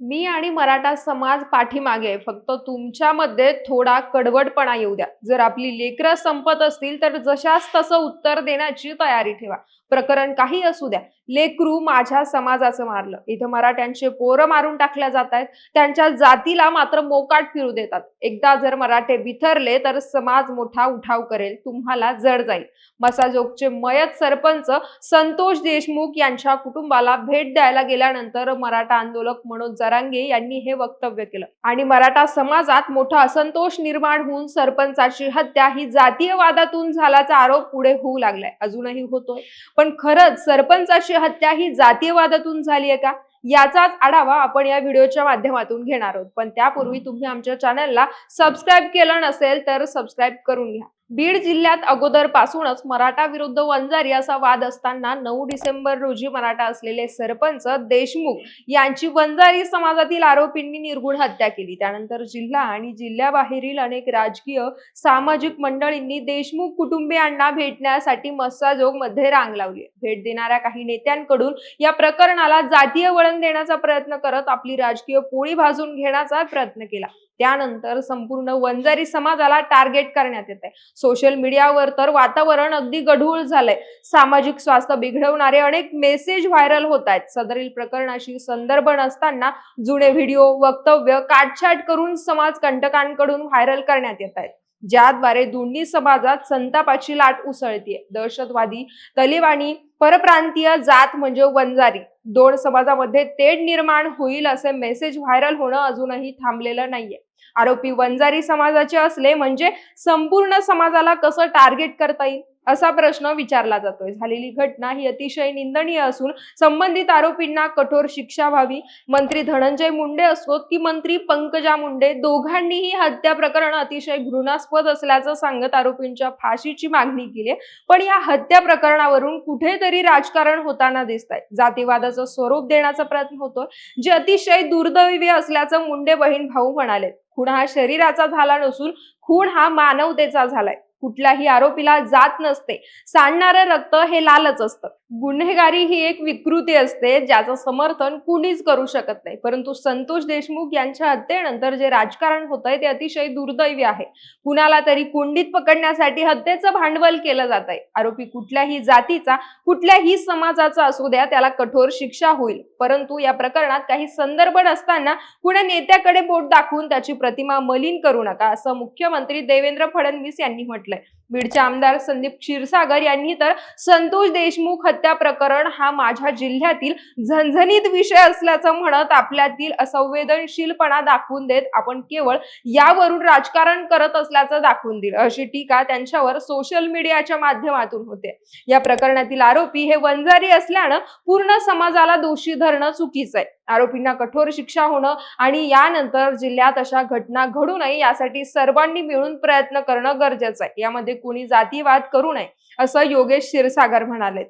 मी आणि मराठा समाज पाठीमागे फक्त तुमच्यामध्ये थोडा कडवटपणा येऊ द्या. जर आपली लेकरं संपत असतील तर जशास तसं उत्तर देण्याची तयारी ठेवा. प्रकरण काही असू द्या. लेकरू माझ्या समाजाचं मारलं. इथं मराठ्यांचे पोरं मारून टाकल्या जात आहेत त्यांच्या जातीला मात्र मोकाट फिरू देतात. एकदा जर मराठे बिथरले तर समाज मोठा उठाव करेल. तुम्हाला जड जाईल. मसाजोगचे मयत सरपंच संतोष देशमुख यांच्या कुटुंबाला भेट द्यायला गेल्यानंतर मराठा आंदोलक मनोज जरांगे यांनी हे वक्तव्य केलं. आणि मराठा समाजात मोठा असंतोष निर्माण होऊन सरपंचाची हत्या ही जातीयवादातून झाल्याचा आरोप पुढे होऊ लागलाय. अजूनही होतोय. पण खरंच सरपंचाची हत्या ही जातीयवादातून झाली आहे का? याचाच आढावा आपण या व्हिडिओच्या माध्यमातून घेणार आहोत. पण त्यापूर्वी तुम्ही आमच्या चॅनलला सबस्क्राईब केलं नसेल तर सबस्क्राईब करून घ्या. बीड जिल्ह्यात अगोदर पासूनच मराठा विरुद्ध वंजारी असा वाद असताना नऊ डिसेंबर रोजी मराठा असलेले सरपंच देशमुख यांची वंजारी समाजातील आरोपींनी निर्गुण हत्या केली. त्यानंतर जिल्हा आणि जिल्ह्याबाहेरील अनेक राजकीय सामाजिक मंडळींनी देशमुख कुटुंबियांना भेटण्यासाठी मस्साजोगमध्ये रांग लावली. भेट देणाऱ्या काही नेत्यांकडून या प्रकरणाला जातीय वळण देण्याचा प्रयत्न करत आपली राजकीय पोळी भाजून घेण्याचा प्रयत्न केला. त्यानंतर संपूर्ण वंजारी समाजाला टार्गेट करण्यात येत आहे सोशल मीडियावर तर वातावरण अगदी गढूळ झालंय. सामाजिक स्वास्थ्य बिघडवणारे अनेक मेसेज व्हायरल होत आहेत. सदरील प्रकरणाशी संदर्भ नसताना जुने व्हिडिओ वक्तव्य काटछाट करून समाज कंटकांकडून व्हायरल करण्यात येत आहेत. ज्याद्वारे दोन्ही समाजात संतापाची लाट उसळतीये. दहशतवादी तलिबानी परप्रांतीय जात म्हणजे वंजारी. दोन समाजामध्ये तेढ निर्माण होईल असे मेसेज व्हायरल होणं अजूनही थांबलेलं नाहीये. आरोपी वंजारी समाजाचे असले म्हणजे संपूर्ण समाजाला कसं टार्गेट करता येईल? असा प्रश्न विचारला जातोय. झालेली घटना ही अतिशय निंदनीय असून संबंधित आरोपींना कठोर शिक्षा व्हावी मंत्री धनंजय मुंडे असोत की मंत्री पंकजा मुंडे दोघांनीही हत्या प्रकरण अतिशय घृणास्पद असल्याचं सांगत आरोपींच्या फाशीची मागणी केली पण या हत्या प्रकरणावरून कुठेतरी राजकारण होताना दिसत आहे जातीवादाचं स्वरूप देण्याचा प्रयत्न होतो जे अतिशय दुर्दैवी असल्याचं मुंडे बहीण भाऊ म्हणाले खून हा शरीराचा झाला नसून खून हा मानवतेचा झालाय. कुठल्याही आरोपीला जात नसते. सांडणारं रक्त हे लालच असतं. गुन्हेगारी ही एक विकृती असते ज्याचं समर्थन कुणीच करू शकत नाही. परंतु संतोष देशमुख यांच्या हत्येनंतर जे राजकारण होत आहे ते अतिशय दुर्दैवी आहे. कुणाला तरी कुंडीत पकडण्यासाठी हत्येचं भांडवल केलं जात आहे आरोपी कुठल्याही जातीचा कुठल्याही समाजाचा असू द्या त्याला कठोर शिक्षा होईल. परंतु या प्रकरणात काही संदर्भ नसताना कुण्या नेत्याकडे बोट दाखवून त्याची प्रतिमा मलिन करू नका असं मुख्यमंत्री देवेंद्र फडणवीस यांनी म्हटलं म्हटलंय. बीडचे आमदार संदीप क्षीरसागर यांनी तर संतोष देशमुख हत्या प्रकरण हा माझ्या जिल्ह्यातील झणझणीत विषय असल्याचं म्हणत आपल्यातील असंवेदनशीलपणा दाखवून देत आपण केवळ यावरून राजकारण करत असल्याचं दाखवून दिलं. अशी टीका त्यांच्यावर सोशल मीडियाच्या माध्यमातून होते. या प्रकरणातील आरोपी हे वंजारी असल्यानं पूर्ण समाजाला दोषी धरणं चुकीचं आहे. आरोपींना कठोर शिक्षा होणं आणि यानंतर जिल्ह्यात अशा घटना घडू नये यासाठी सर्वांनी मिळून प्रयत्न करणं गरजेचं आहे. यामध्ये कुणी जातीवाद करू नये असं योगेश क्षीरसागर म्हणाले.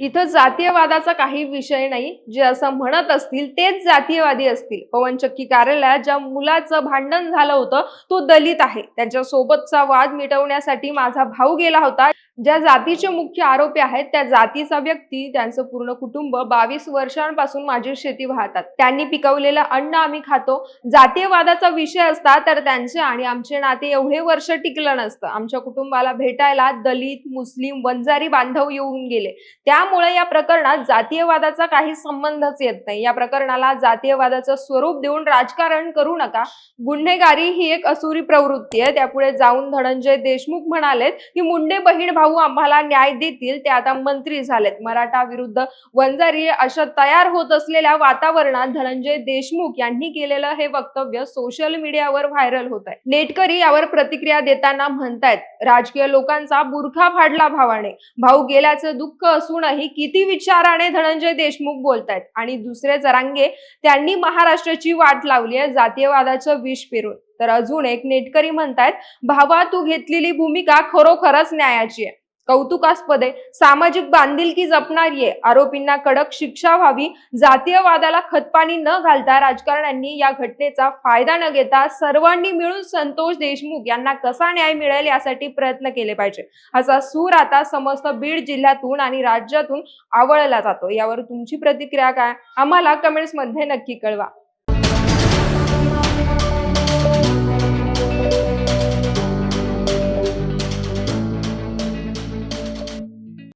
इथं जातीयवादाचा काही विषय नाही जे असं म्हणत असतील तेच जातीयवादी असतील. पवनचक्की कार्यालयात ज्या मुलाचं भांडण झालं होतं तो दलित आहे. त्याच्या सोबतचा वाद मिटवण्यासाठी माझा भाऊ गेला होता. ज्या जातीचे मुख्य आरोपी आहेत त्या जातीचा व्यक्ती त्यांचं पूर्ण कुटुंब बावीस वर्षांपासून माझी शेती वाहतात. त्यांनी पिकवलेलं अन्न आम्ही खातो. जातीयवादाचा विषय असता तर त्यांचे आणि आमचे नाते एवढे वर्ष टिकलं नसतं. आमच्या कुटुंबाला भेटायला दलित मुस्लिम वंजारी बांधव येऊन गेले. त्यामुळे या प्रकरणात जातीयवादाचा काही संबंधच येत नाही. या प्रकरणाला जातीयवादाचं स्वरूप देऊन राजकारण करू नका. गुन्हेगारी ही एक असुरी प्रवृत्ती आहे. त्यापुढे जाऊन धनंजय देशमुख म्हणालेत की मुंडे बहीण भाऊ आम्हाला न्याय देतील ते आता मंत्री झालेत. मराठा विरुद्ध वंजारी अशा तयार होत असलेल्या वातावरणात धनंजय देशमुख यांनी केलेलं हे वक्तव्य सोशल मीडियावर व्हायरल होत आहे. नेटकरी यावर प्रतिक्रिया देताना म्हणतायत राजकीय लोकांचा बुरखा फाडला भावाने. भाऊ गेल्याचं दुःख असूनही किती विचाराने धनंजय देशमुख बोलतायत. आणि दुसरे जरांगे त्यांनी महाराष्ट्राची वाट लावली आहे जातीयवादाचं विष पेरून. तर अजून एक नेटकरी म्हणतायत भावा तू घेतलेली भूमिका खरोखरच न्यायाची आहे. कौतुकास्पद आहे सामाजिक बांधिलकी जपणारी आहे. आरोपींना कडक शिक्षा व्हावी जातीयवादाला खतपाणी न घालता राजकारण्यांनी या घटनेचा फायदा न घेता सर्वांनी मिळून संतोष देशमुख यांना कसा न्याय मिळेल यासाठी प्रयत्न केले पाहिजे. असा सूर आता समस्त बीड जिल्ह्यातून आणि राज्यातून आवळला जातो. यावर तुमची प्रतिक्रिया काय? आम्हाला कमेंट्समध्ये नक्की कळवा.